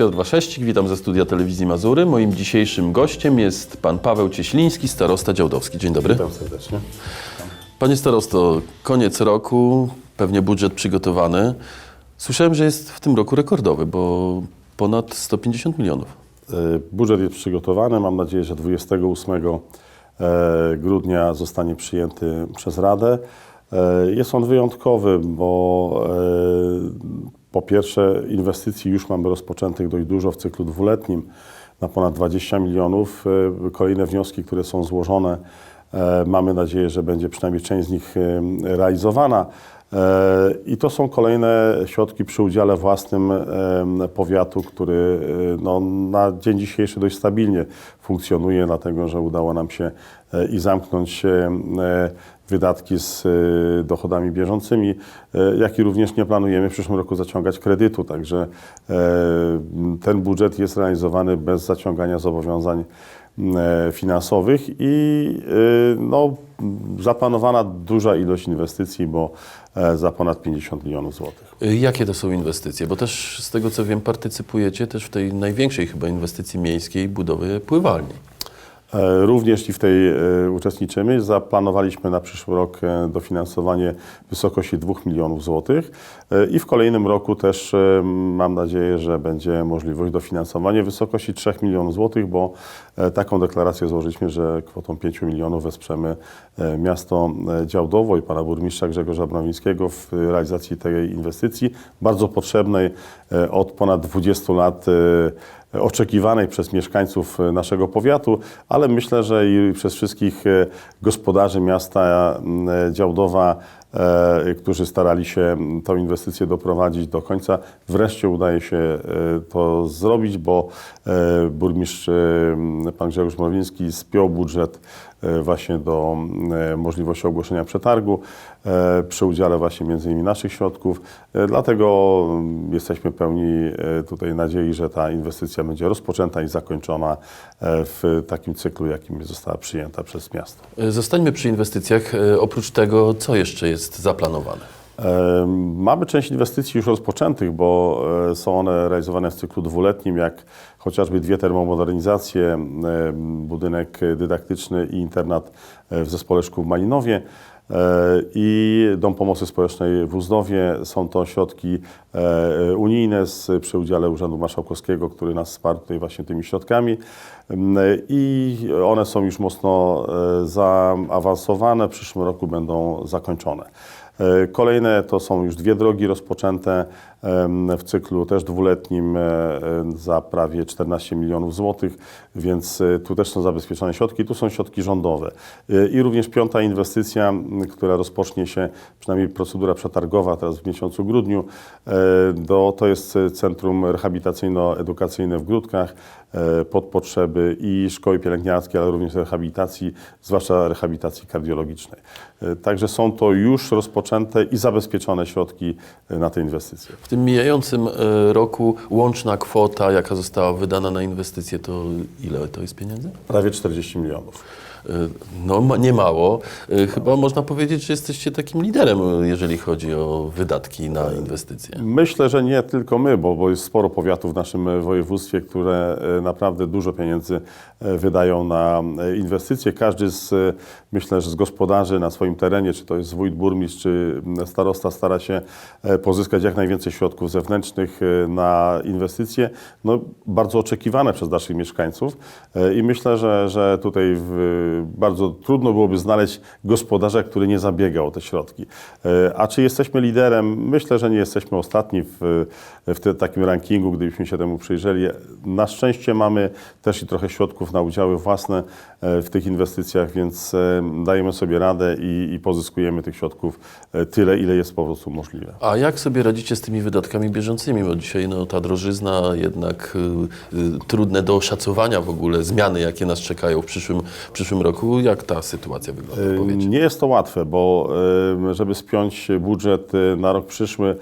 Piotr Waszewski, witam ze studia telewizji Mazury. Moim dzisiejszym gościem jest pan Paweł Cieśliński, starosta działdowski. Dzień dobry. Witam serdecznie. Panie starosto, koniec roku, pewnie budżet przygotowany. Słyszałem, że jest w tym roku rekordowy, bo ponad 150 milionów. E, Budżet jest przygotowany. Mam nadzieję, że 28 e, grudnia zostanie przyjęty przez Radę. E, Jest on wyjątkowy, bo po pierwsze inwestycji już mamy rozpoczętych dość dużo w cyklu dwuletnim na ponad 20 milionów. E, Kolejne wnioski, które są złożone, e, mamy nadzieję, że będzie przynajmniej część z nich e, realizowana. I to są kolejne środki przy udziale własnym powiatu, który no, na dzień dzisiejszy dość stabilnie funkcjonuje, dlatego że udało nam się i zamknąć e, wydatki z e, dochodami bieżącymi, e, jak i również nie planujemy w przyszłym roku zaciągać kredytu, także e, ten budżet jest realizowany bez zaciągania zobowiązań e, finansowych i e, no, zaplanowana duża ilość inwestycji, bo e, za ponad 50 milionów złotych. Jakie to są inwestycje? Bo też z tego co wiem, partycypujecie też w tej największej chyba inwestycji miejskiej budowy pływalni. E, Również i w tej e, uczestniczymy. Zaplanowaliśmy na przyszły rok e, dofinansowanie w wysokości 2 milionów złotych i w kolejnym roku też mam nadzieję, że będzie możliwość dofinansowania w wysokości 3 milionów złotych, bo taką deklarację złożyliśmy, że kwotą 5 milionów wesprzemy miasto Działdowo i pana burmistrza Grzegorza Brawińskiego w realizacji tej inwestycji, bardzo potrzebnej od ponad 20 lat oczekiwanej przez mieszkańców e, naszego powiatu, ale myślę, że i przez wszystkich e, gospodarzy miasta e, Działdowa, którzy starali się tą inwestycję doprowadzić do końca. Wreszcie udaje się to zrobić, bo burmistrz pan Grzegorz Mrowiński spiął budżet właśnie do e, możliwości ogłoszenia przetargu e, przy udziale właśnie między innymi naszych środków. E, Dlatego jesteśmy pełni e, tutaj nadziei, że ta inwestycja będzie rozpoczęta i zakończona e, w takim cyklu, jakim została przyjęta przez miasto. Zostańmy przy inwestycjach. Oprócz tego, co jeszcze jest zaplanowane? Mamy część inwestycji już rozpoczętych, bo e, są one realizowane w cyklu dwuletnim, jak chociażby dwie termomodernizacje, budynek dydaktyczny i internat e, w Zespole Szkół w Malinowie e, i Dom Pomocy Społecznej w Uzdowie. Są to środki unijne z, przy udziale Urzędu Marszałkowskiego, który nas wsparł tutaj właśnie tymi środkami i one są już mocno zaawansowane. W przyszłym roku będą zakończone. E, Kolejne to są już dwie drogi rozpoczęte w cyklu też dwuletnim e, e, za prawie 14 milionów złotych, więc e, tu też są zabezpieczone środki, tu są środki rządowe. I również piąta inwestycja, która rozpocznie się, przynajmniej procedura przetargowa teraz w miesiącu grudniu, do, to jest Centrum Rehabilitacyjno-Edukacyjne w Grudkach pod potrzeby i szkoły pielęgniarskiej, ale również rehabilitacji, zwłaszcza rehabilitacji kardiologicznej. Także są to już rozpoczęte i zabezpieczone środki na te inwestycje. Tym mijającym y, roku łączna kwota, jaka została wydana na inwestycje, to ile to jest pieniędzy? Prawie 40 milionów. Y, No, ma- nie mało. Y, Chyba można powiedzieć, że jesteście takim liderem, jeżeli chodzi o wydatki na inwestycje. Myślę, że nie tylko my, bo, bo jest sporo powiatów w naszym e, województwie, które e, naprawdę dużo pieniędzy e, wydają na e, inwestycje. Każdy z, e, myślę, że z gospodarzy na swoim terenie, czy to jest wójt, burmistrz, czy starosta, stara się e, pozyskać jak najwięcej środków zewnętrznych e, na inwestycje, no, bardzo oczekiwane przez naszych mieszkańców. E, I myślę, że, że tutaj w, bardzo trudno byłoby znaleźć gospodarza, który nie zabiega o te środki. E, A czy jesteśmy liderem? Myślę, że nie jesteśmy ostatni w, w takim rankingu, gdybyśmy się temu przyjrzeli. Na szczęście mamy też i trochę środków na udziały własne e, w tych inwestycjach, więc e, dajemy sobie radę i, i pozyskujemy tych środków tyle, ile jest po prostu możliwe. A jak sobie radzicie z tymi wydatkami bieżącymi? Bo dzisiaj no, ta drożyzna jednak y, y, trudne do oszacowania w ogóle, zmiany jakie nas czekają w przyszłym, w przyszłym roku. Jak ta sytuacja wygląda? Powiecie? Nie jest to łatwe, bo e, żeby spiąć budżet e, na rok przyszły,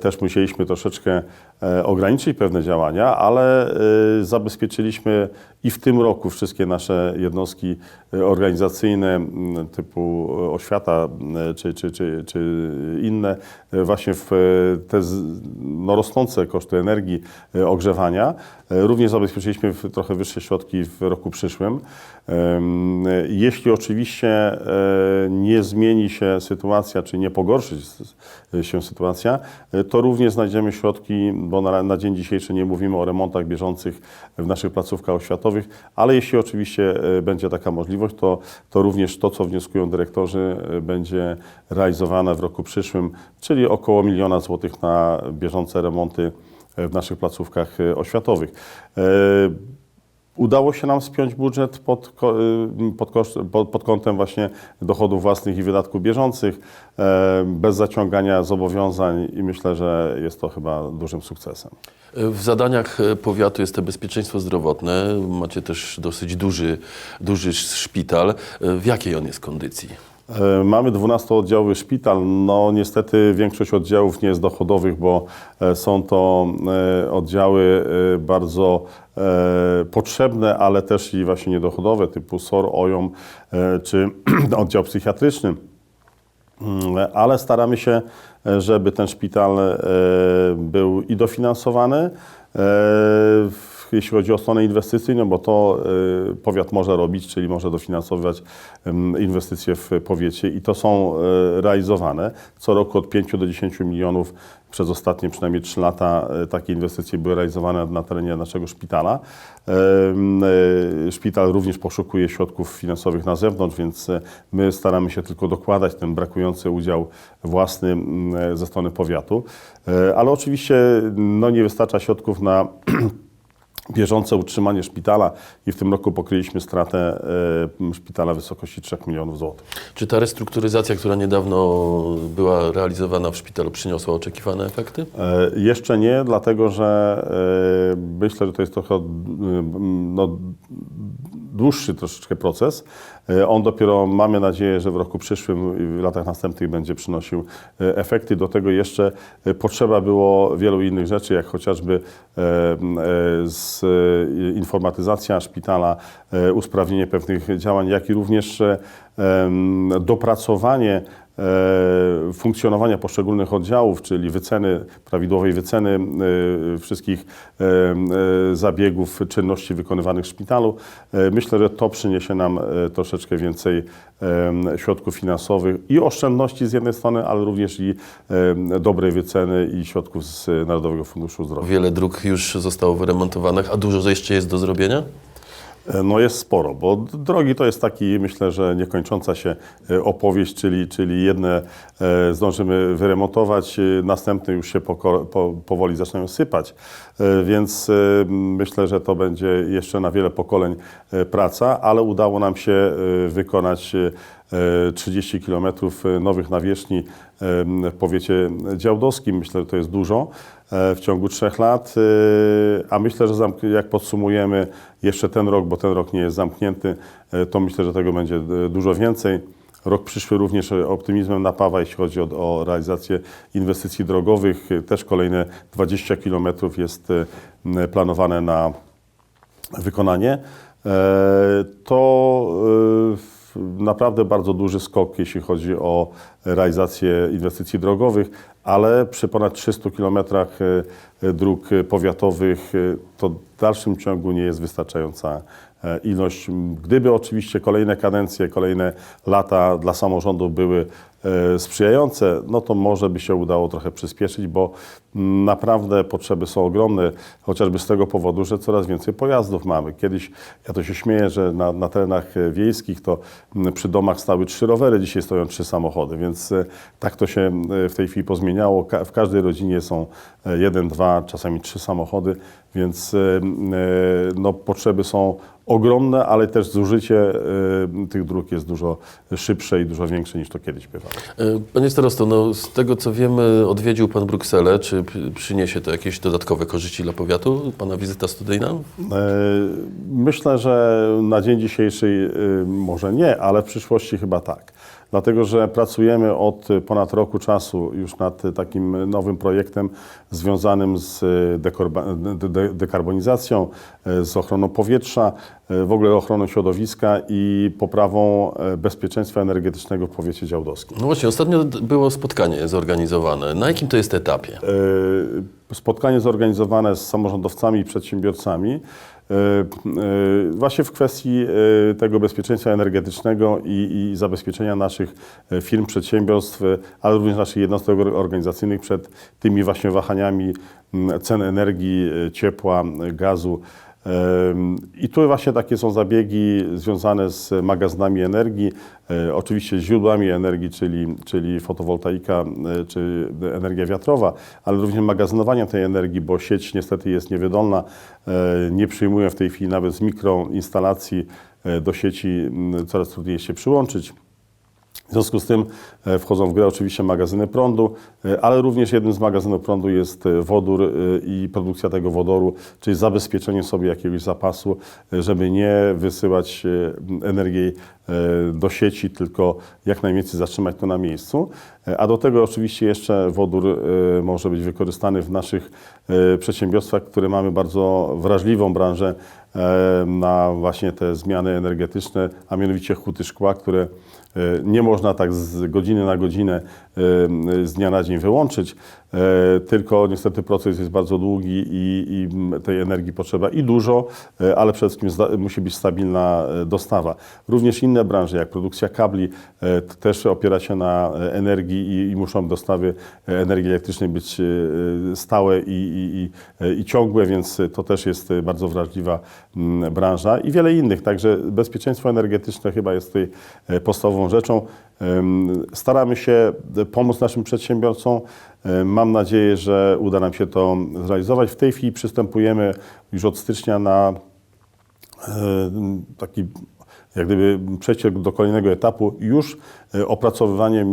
też musieliśmy troszeczkę e, ograniczyć pewne działania, ale e, zabezpieczyliśmy i w tym roku wszystkie nasze jednostki e, organizacyjne typu oświata czy, czy, czy, czy inne właśnie w te no, rosnące koszty energii, ogrzewania. Również zabezpieczyliśmy trochę wyższe środki w roku przyszłym. Jeśli oczywiście nie zmieni się sytuacja, czy nie pogorszy się sytuacja, to również znajdziemy środki, bo na, na dzień dzisiejszy nie mówimy o remontach bieżących w naszych placówkach oświatowych, ale jeśli oczywiście e, będzie taka możliwość, to, to również to, co wnioskują dyrektorzy, e, będzie realizowane w roku przyszłym, czyli około miliona złotych na bieżące remonty e, w naszych placówkach oświatowych. Udało się nam spiąć budżet pod, y, pod, koszt, pod, pod kątem właśnie dochodów własnych i wydatków bieżących, e, bez zaciągania zobowiązań i myślę, że jest to chyba dużym sukcesem. W zadaniach e, powiatu jest to bezpieczeństwo zdrowotne. Macie też dosyć duży, duży szpital. E, W jakiej on jest kondycji? E, Mamy 12-oddziałowy szpital. No niestety większość oddziałów nie jest dochodowych, bo e, są to e, oddziały bardzo potrzebne, ale też i właśnie niedochodowe, typu SOR, OJOM czy oddział psychiatryczny. Mm, ale staramy się, żeby ten szpital był i dofinansowany, jeśli chodzi o stronę inwestycyjną, bo to e, powiat może robić, czyli może dofinansowywać em, inwestycje w powiecie i to są e, realizowane. Co roku od 5 do 10 milionów przez ostatnie przynajmniej 3 lata takie inwestycje były realizowane na terenie naszego szpitala. Szpital również poszukuje środków finansowych na zewnątrz, więc my staramy się tylko dokładać ten brakujący udział własny m, e, ze strony powiatu. Ale oczywiście no, nie wystarcza środków na bieżące utrzymanie szpitala i w tym roku pokryliśmy stratę e, szpitala w wysokości 3 milionów złotych. Czy ta restrukturyzacja, która niedawno była realizowana w szpitalu, przyniosła oczekiwane efekty? E, Jeszcze nie, dlatego że e, myślę, że to jest trochę no, dłuższy troszeczkę proces. E, On dopiero, mamy nadzieję, że w roku przyszłym i w latach następnych będzie przynosił e, efekty. Do tego jeszcze e, potrzeba było wielu innych rzeczy, jak chociażby z, informatyzacja szpitala, usprawnienie pewnych działań, jak i również dopracowanie funkcjonowania poszczególnych oddziałów, czyli wyceny, prawidłowej wyceny wszystkich zabiegów, czynności wykonywanych w szpitalu. Myślę, że to przyniesie nam e, troszeczkę więcej środków finansowych i oszczędności z jednej strony, ale również i dobrej wyceny i środków z Narodowego Funduszu Zdrowia. Wiele dróg już zostało wyremontowanych, a dużo jeszcze jest do zrobienia? No jest sporo, bo drogi to jest taki, myślę, że niekończąca się e, opowieść, czyli, czyli jedne e, zdążymy wyremontować, e, następne już się poko, po, powoli zaczynają sypać, więc myślę, że to będzie jeszcze na wiele pokoleń praca, ale udało nam się wykonać 30 km nowych nawierzchni e, w powiecie działdowskim. Myślę, że to jest dużo e, w ciągu trzech lat, e, a myślę, że jak podsumujemy jeszcze ten rok, bo ten rok nie jest zamknięty, e, to myślę, że tego będzie e, dużo więcej. Rok przyszły również e, optymizmem napawa, jeśli chodzi o, o realizację inwestycji drogowych. E, Też kolejne 20 km jest e, planowane na wykonanie. E, To e, naprawdę bardzo duży skok, jeśli chodzi o realizację inwestycji drogowych, ale przy ponad 300 kilometrach e, dróg e, powiatowych e, to w dalszym ciągu nie jest wystarczająca ilość. Gdyby oczywiście kolejne kadencje, kolejne lata dla samorządów były e, sprzyjające, no to może by się udało trochę przyspieszyć, bo naprawdę potrzeby są ogromne, chociażby z tego powodu, że coraz więcej pojazdów mamy. Kiedyś, ja to się śmieję, że na, na terenach e, wiejskich to przy domach stały trzy rowery, dzisiaj stoją trzy samochody, więc e, tak to się e, w tej chwili pozmieniało. W każdej rodzinie są e, jeden, dwa, czasami trzy samochody, więc e, e, no, potrzeby są ogromne, ale też zużycie e, tych dróg jest dużo szybsze i dużo większe niż to kiedyś bywało. E, Panie starosto, no, z tego co wiemy, odwiedził Pan Brukselę. Czy przyniesie to jakieś dodatkowe korzyści dla powiatu, Pana wizyta studyjna? E, Myślę, że na dzień dzisiejszy e, może nie, ale w przyszłości chyba tak. Dlatego że pracujemy od ponad roku czasu już nad takim nowym projektem związanym z dekarbonizacją, e, z ochroną powietrza, e, w ogóle ochroną środowiska i poprawą e, bezpieczeństwa energetycznego w powiecie działdowskim. No właśnie, ostatnio było spotkanie zorganizowane. Na jakim to jest etapie? Spotkanie zorganizowane z samorządowcami i przedsiębiorcami e, e, właśnie w kwestii e, tego bezpieczeństwa energetycznego i, i zabezpieczenia naszych firm, przedsiębiorstw, ale również naszych jednostek or- organizacyjnych przed tymi właśnie wahaniami cen energii, ciepła, gazu. I tu właśnie takie są zabiegi związane z magazynami energii, e, oczywiście źródłami energii, czyli, czyli fotowoltaika e, czy energia wiatrowa, ale również magazynowaniem tej energii, bo sieć niestety jest niewydolna, e, nie przyjmuje w tej chwili nawet z mikroinstalacji do sieci coraz trudniej się przyłączyć. W związku z tym e, wchodzą w grę oczywiście magazyny prądu, e, ale również jednym z magazynów prądu jest e, wodór i produkcja tego wodoru, czyli zabezpieczenie sobie jakiegoś zapasu, żeby nie wysyłać energii do sieci, tylko jak najwięcej zatrzymać to na miejscu. A do tego oczywiście jeszcze wodór może być wykorzystany w naszych przedsiębiorstwach, które mamy bardzo wrażliwą branżę na właśnie te zmiany energetyczne, a mianowicie huty szkła, które nie można tak z godziny na godzinę e, z dnia na dzień wyłączyć, e, tylko niestety proces jest bardzo długi i, i tej energii potrzeba i dużo, e, ale przede wszystkim musi być stabilna e, dostawa. Również inne branże, jak produkcja kabli, e, też opiera się na e, energii i, i muszą dostawy e, energii elektrycznej być e, stałe i, i, i, e, i ciągłe, więc to też jest e, bardzo wrażliwa branża i wiele innych. Także bezpieczeństwo energetyczne chyba jest tutaj e, podstawową rzeczą. Staramy się e, pomóc naszym przedsiębiorcom. Mam nadzieję, że uda nam się to zrealizować. W tej chwili przystępujemy już od stycznia na e, taki jak gdyby przejście do kolejnego etapu, już e, opracowywanie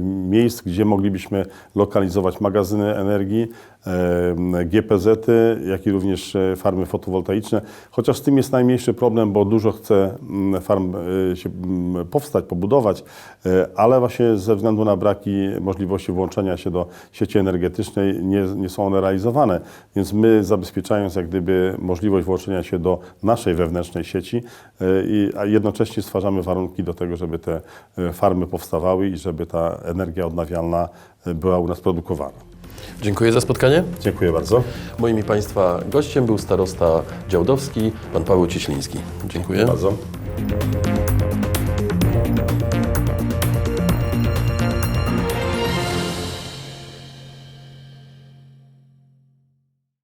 miejsc, gdzie moglibyśmy lokalizować magazyny energii, GPZ-y, jak i również e, farmy fotowoltaiczne. Chociaż z tym jest najmniejszy problem, bo dużo chce mm, farm e, się mm, powstać, pobudować, e, ale właśnie ze względu na braki możliwości włączenia się do sieci energetycznej nie, nie są one realizowane. Więc my zabezpieczając jak gdyby możliwość włączenia się do naszej wewnętrznej sieci, a jednocześnie stwarzamy warunki do tego, żeby te farmy powstawały i żeby ta energia odnawialna była u nas produkowana. Dziękuję za spotkanie. Dziękuję bardzo. Moim i Państwa gościem był starosta działdowski, pan Paweł Cieśliński. Dziękuję. bardzo.